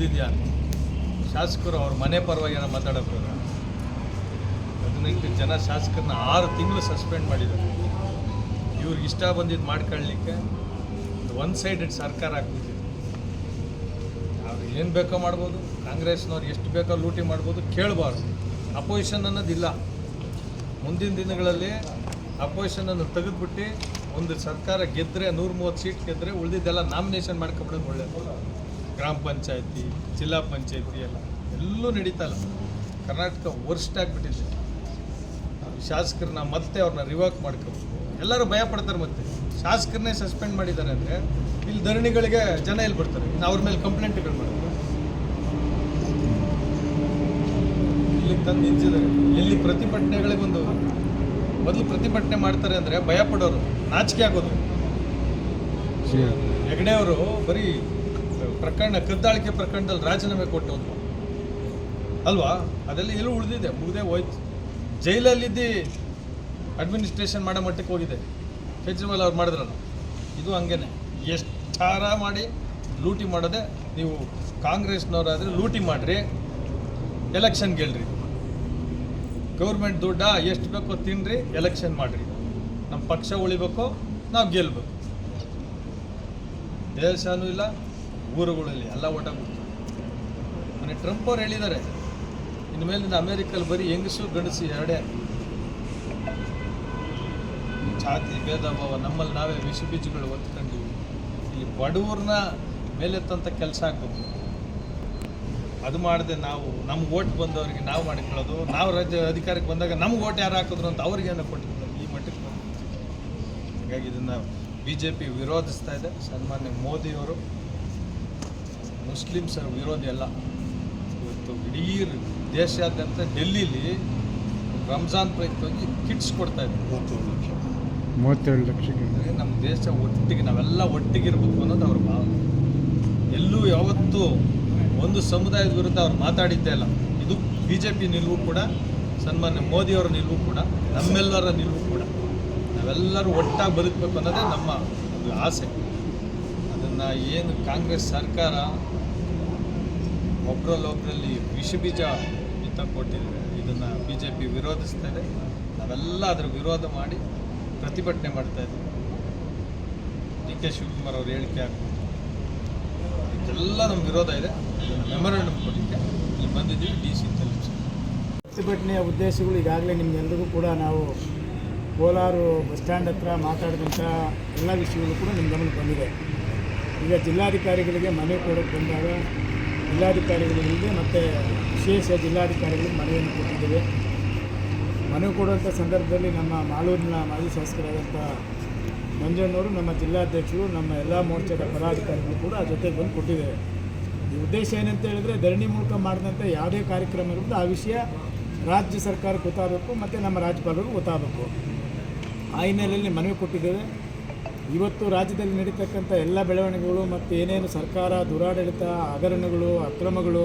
ಉಳಿದಿದೆಯಾ ಶಾಸಕರು ಅವ್ರ ಮನೆ ಪರವಾಗಿ ಏನೋ ಮಾತಾಡೋದು ಹದಿನೆಂಟು ಜನ ಶಾಸಕರನ್ನ ಆರು ತಿಂಗಳು ಸಸ್ಪೆಂಡ್ ಮಾಡಿದ್ದಾರೆ. ಇವ್ರಿಗೆ ಇಷ್ಟ ಬಂದಿದ್ದು ಮಾಡ್ಕೊಳ್ಳಲಿಕ್ಕೆ ಒನ್ ಸೈಡೆಡ್ ಸರ್ಕಾರ ಆಗ್ಬಿಟ್ಟಿದೆ. ಅವ್ರು ಏನು ಬೇಕೋ ಮಾಡ್ಬೋದು, ಕಾಂಗ್ರೆಸ್ನವ್ರು ಎಷ್ಟು ಬೇಕೋ ಲೂಟಿ ಮಾಡ್ಬೋದು ಕೇಳಬಾರ್ದು. ಅಪೋಸಿಷನ್ ಅನ್ನೋದಿಲ್ಲ. ಮುಂದಿನ ದಿನಗಳಲ್ಲಿ ಅಪೋಸಿಷನನ್ನು ತೆಗೆದುಬಿಟ್ಟು ಒಂದು ಸರ್ಕಾರ ಗೆದ್ದರೆ ನೂರ ಮೂವತ್ತು ಸೀಟ್ ಗೆದ್ದರೆ ಉಳಿದಿದ್ದೆಲ್ಲ ನಾಮಿನೇಷನ್ ಮಾಡ್ಕೊಬಿಡೋದು ಒಳ್ಳೆಯದು ಗ್ರಾಮ ಪಂಚಾಯತಿ ಜಿಲ್ಲಾ ಪಂಚಾಯತಿ ಎಲ್ಲ ಎಲ್ಲೂ ನಡೀತಲ್ಲ ಇಲ್ಲ. ಕರ್ನಾಟಕ ವರ್ಸ್ಟ್ ಆಗಿಬಿಟ್ಟಿದೆ. ಶಾಸಕರನ್ನ ಮತ್ತೆ ಅವ್ರನ್ನ ರಿವಾಕ್ ಮಾಡ್ಕೋಬೇಕು. ಎಲ್ಲರೂ ಭಯ ಪಡ್ತಾರೆ ಮತ್ತೆ. ಶಾಸಕರನ್ನೇ ಸಸ್ಪೆಂಡ್ ಮಾಡಿದ್ದಾರೆ ಅಂದರೆ ಇಲ್ಲಿ ಧರಣಿಗಳಿಗೆ ಜನ ಇಲ್ಲಿ ಬರ್ತಾರೆ? ಇನ್ನು ಅವ್ರ ಮೇಲೆ ಕಂಪ್ಲೇಂಟ್ಗಳು ಮಾಡ್ತಾರೆ ಇಲ್ಲಿ ತಂದು ನಿಂತಿದ್ದಾರೆ ಇಲ್ಲಿ ಪ್ರತಿಭಟನೆಗಳಿಗೆ ಒಂದು ಮೊದಲು ಪ್ರತಿಭಟನೆ ಮಾಡ್ತಾರೆ ಅಂದರೆ ಭಯ ಪಡೋರು ನಾಚಿಕೆ ಆಗೋದು. ಹೆಗಡೆ ಅವರು ಬರೀ ಪ್ರಕರಣ, ಕದ್ದಾಳಿಕೆ ಪ್ರಕರಣದಲ್ಲಿ ರಾಜೀನಾಮೆ ಕೊಟ್ಟವನು ಅಲ್ವಾ? ಅದೆಲ್ಲ ಎಲ್ಲೂ ಉಳಿದಿದೆ, ಮುಗಿದೇ ಹೋಯ್ತು. ಜೈಲಲ್ಲಿದ್ದು ಅಡ್ಮಿನಿಸ್ಟ್ರೇಷನ್ ಮಾಡೋ ಮಟ್ಟಕ್ಕೆ ಹೋಗಿದೆ. ಕೇಜ್ರಿವಾಲ್ ಅವ್ರು ಮಾಡಿದ್ರಲ್ಲ, ಇದು ಹಂಗೇನೆ. ಎಷ್ಟಾರ ಮಾಡಿ ಲೂಟಿ ಮಾಡೋದೆ ನೀವು ಕಾಂಗ್ರೆಸ್ನವರಾದರೆ ಲೂಟಿ ಮಾಡಿರಿ, ಎಲೆಕ್ಷನ್ ಗೆಲ್ರಿ. ಗೌರ್ಮೆಂಟ್ ದುಡ್ಡ, ಎಷ್ಟು ಬೇಕೋ ತಿನ್ನಿರಿ ಎಲೆಕ್ಷನ್ ಮಾಡಿರಿ. ನಮ್ಮ ಪಕ್ಷ ಉಳಿಬೇಕು, ನಾವು ಗೆಲ್ಲಬೇಕು ದೇಶನೂ ಇಲ್ಲ ಊರುಗಳಲ್ಲಿ ಎಲ್ಲ ಓಟಾಗ್ಬಿಡ್ತು ಮನೆ ಟ್ರಂಪ್ ಅವ್ರು ಹೇಳಿದ್ದಾರೆ, ಇನ್ನು ಮೇಲಿಂದ ಅಮೇರಿಕಲ್ಲಿ ಬರೀ ಹೆಂಗಸು ಗಂಡಸು ಎರಡೇ. ಜಾತಿ ಭೇದ ಭಾವ ನಮ್ಮಲ್ಲಿ ನಾವೇ ವಿಷ ಬೀಜಗಳು ಒತ್ಕೊಂಡಿವಿ ಇಲ್ಲಿ ಬಡವ್ರನ್ನ ಮೇಲೆತ್ತಂಥ ಕೆಲಸ ಆಗಬೇಕು. ಅದು ಮಾಡದೆ ನಾವು ನಮ್ಗೆ ಓಟ್ ಬಂದವರಿಗೆ ನಾವು ಮಾಡಿಕೊಳ್ಳೋದು, ನಾವು ರಾಜ್ಯ ಅಧಿಕಾರಕ್ಕೆ ಬಂದಾಗ ನಮ್ಗೆ ಓಟ್ ಯಾರು ಹಾಕಿದ್ರು ಅಂತ ಅವ್ರಿಗೇನೋ ಕೊಟ್ಟಿಕೊಳ್ಳೋದು ಈ ಮಟ್ಟಕ್ಕೆ ಹಾಗಾಗಿ ಇದನ್ನು ಬಿ ಜೆ ಪಿ ವಿರೋಧಿಸ್ತಾ ಇದೆ. ಸನ್ಮಾನ್ಯ ಮೋದಿಯವರು ಮುಸ್ಲಿಮ್ಸರ ವಿರೋಧಿ ಅಲ್ಲ. ಇವತ್ತು ಇಡೀ ದೇಶಾದ್ಯಂತ ಡೆಲ್ಲಿಲಿ ರಂಜಾನ್ ಪ್ರಯುಕ್ತವಾಗಿ ಕಿಟ್ಸ್ ಕೊಡ್ತಾ ಇದ್ದಾರೆ. ಮೂವತ್ತೇಳು ಲಕ್ಷ ಮೂವತ್ತೇಳು ಲಕ್ಷ ನಮ್ಮ ದೇಶ ಒಟ್ಟಿಗೆ ನಾವೆಲ್ಲ ಒಟ್ಟಿಗಿರ್ಬೇಕು ಅನ್ನೋದು ಅವ್ರ ಭಾವನೆ. ಎಲ್ಲೂ ಯಾವತ್ತೂ ಒಂದು ಸಮುದಾಯದ ವಿರುದ್ಧ ಅವ್ರು ಮಾತಾಡಿದ್ದೇ ಇಲ್ಲ. ಇದು ಬಿ ಜೆ ಪಿ ನಿಲುವು ಕೂಡ ಸನ್ಮಾನ್ಯ ಮೋದಿಯವರ ನಿಲುವು ಕೂಡ ನಮ್ಮೆಲ್ಲರ ನಿಲುವು ಕೂಡ. ನಾವೆಲ್ಲರೂ ಒಟ್ಟಾಗಿ ಬದುಕಬೇಕು ಅನ್ನೋದೇ ನಮ್ಮ ಒಂದು ಆಸೆ. ಅದನ್ನು ಏನು ಕಾಂಗ್ರೆಸ್ ಸರ್ಕಾರ ಒಬ್ಬರಲ್ಲೊಬ್ಬರಲ್ಲಿ ವಿಷ ಬೀಜ ಬಿತ್ತ ಕೊಟ್ಟಿದ್ದಾರೆ ಇದನ್ನು ಬಿ ಜೆ ಪಿ ವಿರೋಧಿಸ್ತಾ ನಾವೆಲ್ಲ ಅದರ ವಿರೋಧ ಮಾಡಿ ಪ್ರತಿಭಟನೆ ಮಾಡ್ತಾ ಇದ್ದೀವಿ. ಡಿ ಕೆ ಶಿವಕುಮಾರ್ ಅವ್ರ ಹೇಳಿಕೆ ಆಗ್ಬೋದು. ಇದೆಲ್ಲ ನಮ್ಮ ವಿರೋಧ ಇದೆ. ಮೆಮೊರಂಡಮ್ ಕೊಡಲಿಕ್ಕೆ ಇಲ್ಲಿ ಬಂದಿದ್ದೀವಿ ಡಿ ಸಿ ತಲುಪಿಸಿ. ಪ್ರತಿಭಟನೆಯ ಉದ್ದೇಶಗಳು ಈಗಾಗಲೇ ನಿಮಗೆಲ್ಲರಿಗೂ ಕೂಡ ನಾವು ಕೋಲಾರ ಬಸ್ ಸ್ಟ್ಯಾಂಡ್ ಹತ್ರ ಮಾತಾಡಿದಂಥ ಎಲ್ಲ ವಿಷಯಗಳು ಕೂಡ ನಿಮ್ಮ ಗಮನಕ್ಕೆ ಬಂದಿದೆ. ಈಗ ಜಿಲ್ಲಾಧಿಕಾರಿಗಳಿಗೆ ಮನೆ ಕೊಡೋಕ್ಕೆ ಬಂದಾಗ ಜಿಲ್ಲಾಧಿಕಾರಿಗಳಿಗೆ ಮತ್ತು ವಿಶೇಷ ಜಿಲ್ಲಾಧಿಕಾರಿಗಳಿಗೆ ಮನವಿಯನ್ನು ಕೊಟ್ಟಿದ್ದೇವೆ. ಮನವಿ ಕೊಡುವಂಥ ಸಂದರ್ಭದಲ್ಲಿ ನಮ್ಮ ಮಾಲೂರಿನ ಮಾಜಿ ಶಾಸಕರಾದಂಥ ಮಂಜಣ್ಣವರು, ನಮ್ಮ ಜಿಲ್ಲಾಧ್ಯಕ್ಷರು, ನಮ್ಮ ಎಲ್ಲ ಮೋರ್ಚಾದ ಪದಾಧಿಕಾರಿಗಳು ಕೂಡ ಜೊತೆಗೆ ಬಂದು ಕೊಟ್ಟಿದ್ದೇವೆ. ಈ ಉದ್ದೇಶ ಏನಂತ ಹೇಳಿದ್ರೆ ಧರಣಿ ಮೂಲಕ ಮಾಡಿದಂಥ ಯಾವುದೇ ಕಾರ್ಯಕ್ರಮ ಇರುವುದು ಆ ವಿಷಯ ರಾಜ್ಯ ಸರ್ಕಾರಕ್ಕೆ ಗೊತ್ತಾಗಬೇಕು, ಮತ್ತು ನಮ್ಮ ರಾಜ್ಯಪಾಲರು ಗೊತ್ತಾಗಬೇಕು. ಆ ಹಿನ್ನೆಲೆಯಲ್ಲಿ ಮನವಿ ಕೊಟ್ಟಿದ್ದೇವೆ. ಇವತ್ತು ರಾಜ್ಯದಲ್ಲಿ ನಡೀತಕ್ಕಂಥ ಎಲ್ಲ ಬೆಳವಣಿಗೆಗಳು ಮತ್ತು ಏನೇನು ಸರ್ಕಾರ, ದುರಾಡಳಿತ, ಹಗರಣಗಳು, ಅಕ್ರಮಗಳು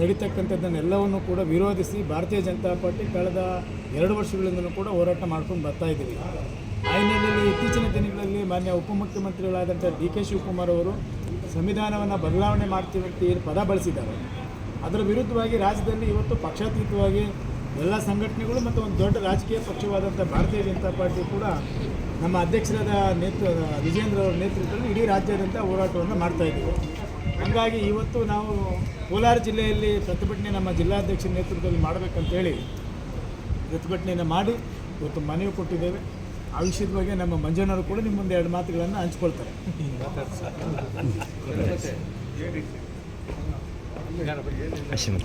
ನಡೀತಕ್ಕಂಥದ್ದನ್ನೆಲ್ಲವನ್ನು ಕೂಡ ವಿರೋಧಿಸಿ ಭಾರತೀಯ ಜನತಾ ಪಾರ್ಟಿ ಕಳೆದ ಎರಡು ವರ್ಷಗಳಿಂದಲೂ ಕೂಡ ಹೋರಾಟ ಮಾಡ್ಕೊಂಡು ಬರ್ತಾ ಇದ್ದೀವಿ. ಆ ಹಿನ್ನೆಲೆಯಲ್ಲಿ ಇತ್ತೀಚಿನ ದಿನಗಳಲ್ಲಿ ಮಾನ್ಯ ಉಪಮುಖ್ಯಮಂತ್ರಿಗಳಾದಂಥ ಡಿ ಕೆ ಶಿವಕುಮಾರ್ ಅವರು ಸಂವಿಧಾನವನ್ನು ಬದಲಾವಣೆ ಮಾಡ್ತೀವಿ ಅಂತ ಏನು ಪದ ಬಳಸಿದ್ದಾರೆ. ಅದರ ವಿರುದ್ಧವಾಗಿ ರಾಜ್ಯದಲ್ಲಿ ಇವತ್ತು ಪಕ್ಷಾತೀತವಾಗಿ ಎಲ್ಲ ಸಂಘಟನೆಗಳು ಮತ್ತು ಒಂದು ದೊಡ್ಡ ರಾಜಕೀಯ ಪಕ್ಷವಾದಂಥ ಭಾರತೀಯ ಜನತಾ ಪಾರ್ಟಿ ಕೂಡ ನಮ್ಮ ಅಧ್ಯಕ್ಷರಾದ ನೇತೃ ವಿಜೇಂದ್ರ ಅವರ ನೇತೃತ್ವದಲ್ಲಿ ಇಡೀ ರಾಜ್ಯಾದ್ಯಂತ ಹೋರಾಟವನ್ನು ಮಾಡ್ತಾ ಇದ್ದೀವಿ. ಹಾಗಾಗಿ ಇವತ್ತು ನಾವು ಕೋಲಾರ ಜಿಲ್ಲೆಯಲ್ಲಿ ಪ್ರತಿಭಟನೆ ನಮ್ಮ ಜಿಲ್ಲಾಧ್ಯಕ್ಷರ ನೇತೃತ್ವದಲ್ಲಿ ಮಾಡಬೇಕಂತೇಳಿ ಪ್ರತಿಭಟನೆಯನ್ನು ಮಾಡಿ ಇವತ್ತು ಮನವಿ ಕೊಟ್ಟಿದ್ದೇವೆ. ಆ ವಿಷಯದ ಬಗ್ಗೆ ನಮ್ಮ ಮಂಜಣ್ಣವರು ಕೂಡ ನಿಮ್ಮ ಮುಂದೆ ಎರಡು ಮಾತುಗಳನ್ನು ಹಂಚ್ಕೊಳ್ತಾರೆ. ಅಶ್ವಿನ್.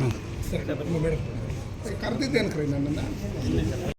ಕರೆದಿದ್ದೇನೆ ಕ್ರೈ ನನ್ನನ್ನು